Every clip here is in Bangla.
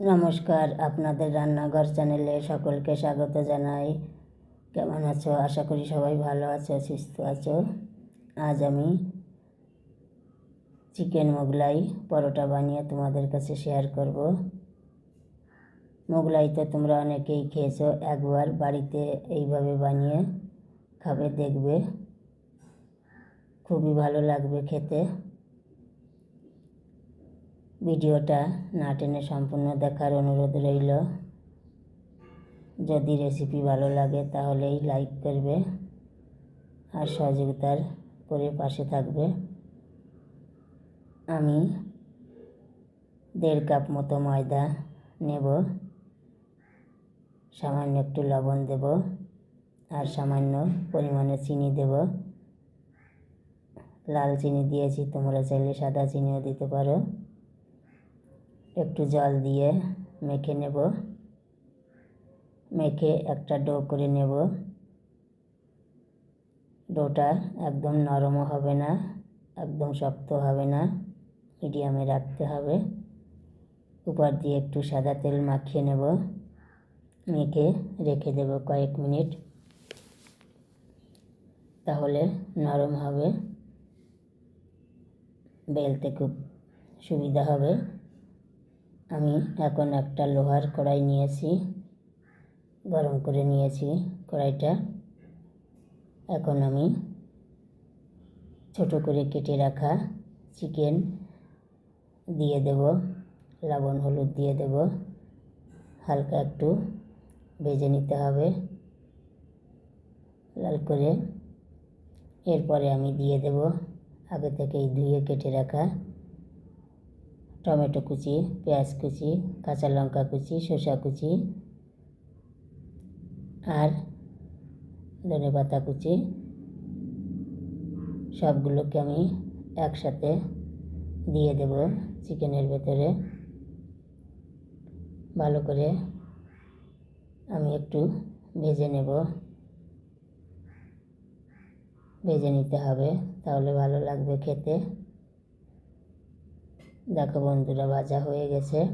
নমস্কার, আপনাদের রান্নাঘর চ্যানেলে সকলকে স্বাগত জানাই। কেমন আছো? আশা করি সবাই ভালো আছো, সুস্থ আছো। আজ আমি চিকেন মোগলাই পরোটা বানিয়ে তোমাদের কাছে শেয়ার করব। মোগলাই তো তোমরা অনেকেই খেয়েছো, একবার বাড়িতে এইভাবে বানিয়ে খাবে, দেখবে। খুবই ভালো লাগবে খেতে। ভিডিওটা না টেনে সম্পূর্ণ দেখার অনুরোধ রইল। যদি রেসিপি ভালো লাগে তাহলেই লাইক করবে আর সহযোগিতার করে পাশে থাকবে। আমি দেড় কাপ মতো ময়দা নেব, সামান্য একটু লবণ দেব আর সামান্য পরিমাণে চিনি দেব। লাল চিনি দিয়েছি, তোমরা চাইলে সাদা চিনিও দিতে পারো। একটু জল দিয়ে মেখে নেব। মেখে একটা ডো করে নেব। ডোটা একদম নরমও হবে না, একদম শক্ত হবে না, মিডিয়ামে রাখতে হবে। উপর দিয়ে একটু সাদা তেল মাখিয়ে নেব। মেখে রেখে দেব কয়েক মিনিট। তাহলে নরম হবে। বেলতে খুব সুবিধা হবে। আমি এখন একটা লোহার কড়াই নিয়েছি, গরম করে নিয়েছি কড়াইটা। এখন আমি ছোট করে কেটে রাখা চিকেন দিয়ে দেব, লবণ, হলুদ দিয়ে দেব। হালকা একটু ভেজে নিতে হবে। লাল করে এরপরে আমি দিয়ে দেব আগে থেকেই ধুয়ে কেটে রাখা টমেটো কুচি, পেঁয়াজ কুচি, কাঁচা লঙ্কা কুচি, শসা কুচি আর ধনে পাতা কুচি। সবগুলোকে আমি একসাথে দিয়ে দেব চিকেনের ভেতরে। ভালো করে আমি একটু ভেজে নেব। ভেজে নিতে হবে, তাহলে ভালো লাগবে খেতে। দেখো বন্ধুরা, ভাজা হয়ে গেছে।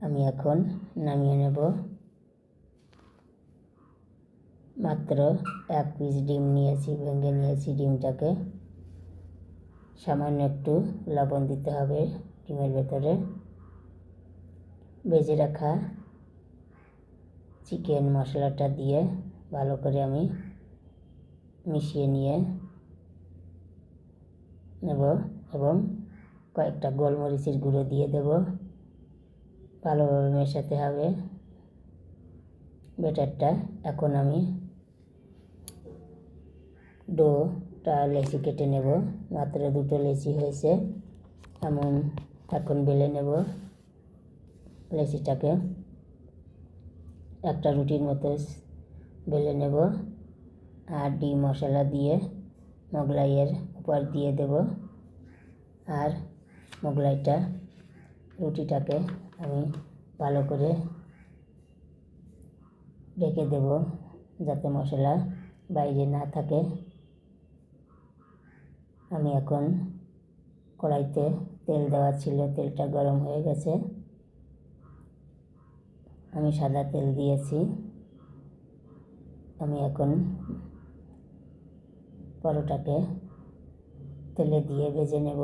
আমি এখন নামিয়ে নেব। মাত্র এক পিস ডিম নিয়েছি, ভেঙে নিয়েছি ডিমটাকে। সামান্য একটু লবণ দিতে হবে ডিমের ভেতরে। ভেজে রাখা চিকেন মশলাটা দিয়ে ভালো করে আমি মিশিয়ে নিয়ে নেব এবং কয়েকটা গোলমরিচের গুঁড়ো দিয়ে দেব। ভালোভাবে মেশাতে হবে। ব্যাটারটা এখন আমি ডোটা লেচি কেটে নেব। মাত্র দুটো লেচি হয়েছে। এমন এখন বেলে নেব লেচিটাকে। একটা রুটির মতো বেলে নেব আর ডিম মশলা দিয়ে মোগলাইয়ের উপর দিয়ে দেব। আর মোগলাইটা রুটিটাকে আমি ভালো করে ঢেকে দেব যাতে মশলা বাইরে না থাকে। আমি এখন কড়াইতে তেল দেওয়া ছিল, তেলটা গরম হয়ে গেছে। আমি সাদা তেল দিয়েছি। আমি এখন পরোটাকে তেলে দিয়ে ভেজে নেব।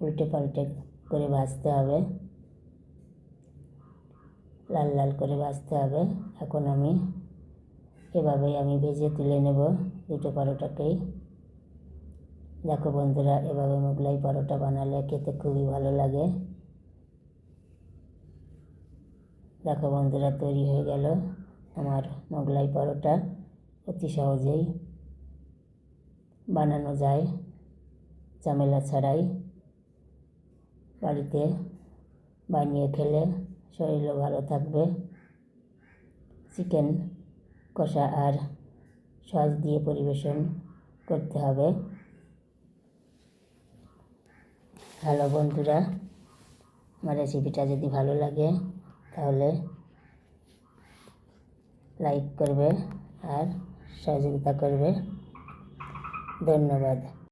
উল্টে পাল্টে করে ভাজতে হবে। লাল লাল করে ভাজতে হবে। এখন আমি এভাবেই আমি ভেজে তুলে নেব দুটো পরোটাকেই। দেখো বন্ধুরা, এভাবে মোগলাই পরোটা বানালে খেতে খুবই ভালো লাগে। দেখো বন্ধুরা, তৈরি হয়ে গেল আমার মোগলাই পরোটা। অতি সহজেই বানানো যায়, ঝামেলা ছাড়াই। বাড়িতে বানিয়ে খেলে শরীরও ভালো থাকবে। চিকেন কষা আর সস দিয়ে পরিবেশন করতে হবে। হ্যালো বন্ধুরা, আমার রেসিপিটা যদি ভালো লাগে তাহলে লাইক করবে আর সহযোগিতা করবে। ধন্যবাদ।